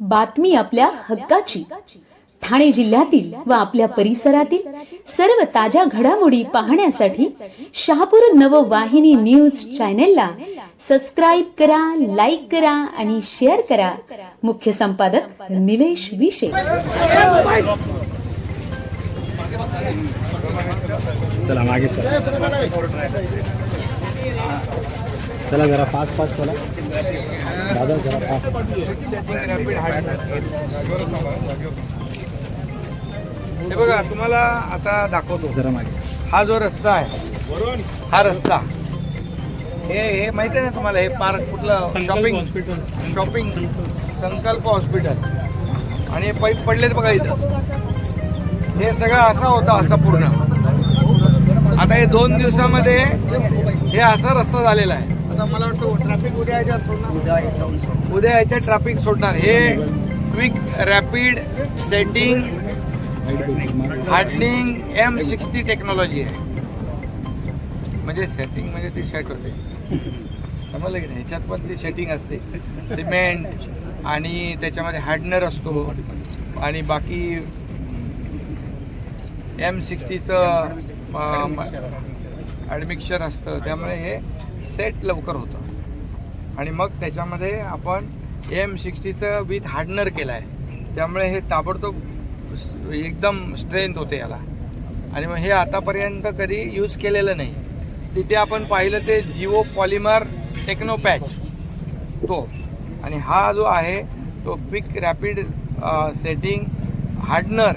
बातमी आपल्या हक्काची. ठाणे जिल्ह्यातील व आपल्या परिसरातील सर्व ताज्या घडामोडी पाहण्यासाठी शहापूर नववाहिनी न्यूज चॅनेलला सबस्क्राईब करा लाईक करा आणि शेअर करा. मुख्य संपादक निलेश विशे. चला मागे चला. चला जरा फास्ट फास्ट चला. हे बघा तुम्हाला आता दाखवतो. जरा मागे. हा जो रस्ता आहे हा रस्ता. हे हे माहिती आहे ना तुम्हाला हे पार्क कुठलं? शॉपिंग शॉपिंग संकल्प हॉस्पिटल आणि हे पाईप पडलेत बघा इथं. हे सगळं असा होता असा पूर्ण. आता हे दोन दिवसामध्ये हे असा रस्ता झालेला आहे. आता मला वाटतं ट्रॅफिक उद्या याच्यात सोडणार. उद्या याच्यात ट्रॅफिक सोडणार. हे quick rapid setting hardening M sixty technology आहे. म्हणजे सेटिंग म्हणजे ती सेट होते. समजलं की नाही? ह्याच्यात पण ती सेटिंग असते. सिमेंट आणि त्याच्यामध्ये हार्डनर असतो. आणि बाकी एम सिक्स्टीचं ॲडमिक्चर असतं. त्यामुळे हे सेट लवकर होतं. आणि मग त्याच्यामध्ये आपण एम सिक्स्टीचं विथ हार्डनर केलं आहे त्यामुळे हे ताबडतोब एकदम स्ट्रेंथ होते याला. आणि मग हे आतापर्यंत कधी यूज केलेलं नाही. तिथे आपण पाहिलं ते जिओ पॉलिमर टेक्नोपॅच तो. आणि हा जो आहे तो क्विक रॅपिड सेटिंग हार्डनर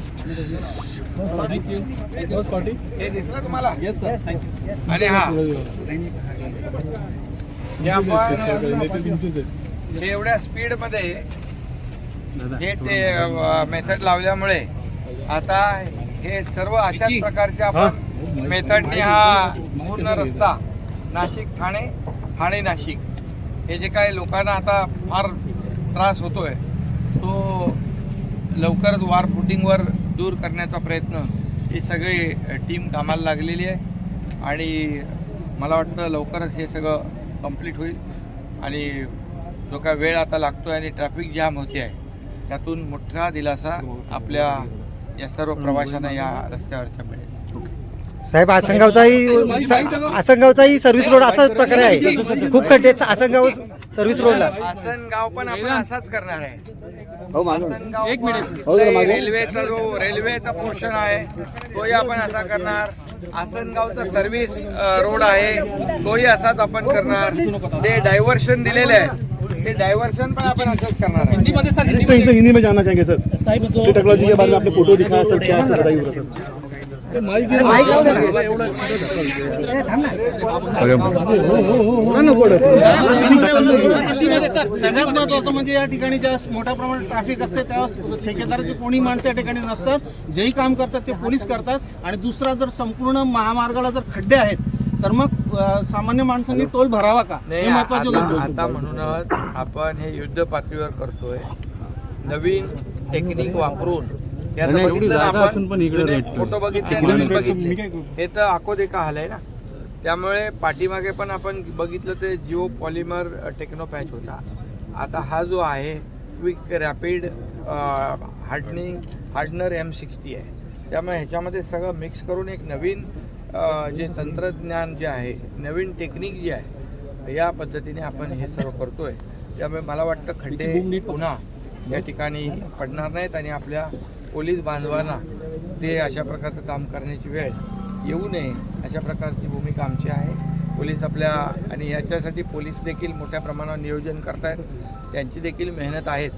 हे दिसलं तुम्हाला? आणि हा. हे आपण हे एवढ्या स्पीडमध्ये हे ते मेथड लावल्यामुळे आता हे सर्व अशाच प्रकारचे आपण मेथडने हा पूर्ण रस्ता नाशिक ठाणे ठाणे नाशिक. हे जे काय लोकांना आता फार त्रास होतोय तो लवकरच वार फुटिंगवर दूर करण्याचा प्रयत्न ही सगळी टीम कामाला लागलेली आहे. आणि मला वाटतं लवकरच हे सगळं कंप्लीट होईल. आणि जो काय वेळ आता लागतोय आणि ट्रॅफिक जाम होते आहे त्यातून मोठा दिलासा आपल्या या सर्व प्रवाशांना या रस्त्यावरच्या मिळेल साहेब आसनगावचाही आसनगावचाही सर्व्हिस रोड असाच प्रकारे आहे. खूप खड्डे आसनगाव सर्व्हिस रोडला. आसनगाव पण आपण असाच करणार आहे. आसनगाव एक पण मिनिट. हो जरा मागे. रेल्वेचा जो रेल्वेचा पोर्शन आहे तोही आपण असा करणार. आसनगावचा सर्व्हिस रोड आहे तोही असाच आपण करणार. ते डायव्हर्शन दिलेले आहे. ते डायव्हर्शन पण आपण असंच करणार आहे. सर इनसे हिंदी में जानना चाहेंगे सर टेक्नोलॉजी के बारे में आपने फोटो दिखाया सर क्या है बताइए सर. सगळ्यात महत्वाचं म्हणजे या ठिकाणी ज्या मोठ्या प्रमाणात ट्रॅफिक असते त्यावेळेस ठेकेदाराची कोणी माणसं या ठिकाणी नसतात जेही काम करतात ते पोलीस करतात आणि दुसरा जर संपूर्ण महामार्गाला जर खड्डे आहेत तर मग सामान्य माणसांनी टोल भरावा का हे महत्त्वाचे आता आता म्हणूनच आपण हे युद्ध पातळीवर करतोय. नवीन टेक्निक वापरून हे आता आणि एवढी बघितलं ना जागा आपण, असून पण इकडे जुने भेटतोय. फोटो बघितले तिकडे नवीन भेटतोय. बघितले. हे तर हाल आहे ना. त्यामुळे पाठीमागे पण आपण बघितलं ते जिओ पॉलिमर टेक्नो पॅच होता. आता हा जो आहे quick rapid hardening hardener M sixty आहे. त्यामुळे ह्याच्यामध्ये सगळं मिक्स करून एक नवीन अ, जे तंत्रज्ञान जे आहे नवीन टेक्निक जी आहे या पद्धतीने आपण हे सर्व करतोय. त्यामुळे मला वाटतं खड्डे पुन्हा या ठिकाणी पडणार नाहीत आणि आपल्या पोलीस बांधवांना ते अशा प्रकारचं काम करण्याची वेळ येऊ नये अशा प्रकारची भूमिका आमची आहे. पोलीस आपल्या आणि याच्यासाठी पोलीस देखील मोठ्या प्रमाणावर नियोजन करतायत. त्यांची देखील मेहनत आहेच.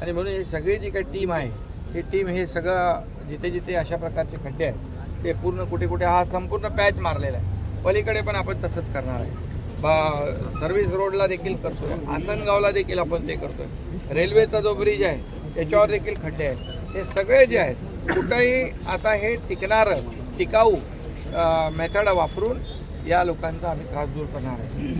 आणि म्हणून हे सगळी जी काही टीम आहे ती टीम हे सगळं जिथे जिथे अशा प्रकारचे खड्डे आहेत ते पूर्ण कुठे कुठे हा संपूर्ण पॅच मारलेला आहे. पलीकडे पण आपण तसंच करणार आहे. बा सर्व्हिस रोडला देखील करतोय. आसनगावला देखील आपण ते करतोय. रेल्वेचा जो ब्रिज आहे त्याच्यावर देखील खड्डे आहेत. हे सगळे जे आहेत कुठंही आता हे टिकणारं टिकाऊ मेथड वापरून या लोकांचा आम्ही त्रास दूर करणार आहे.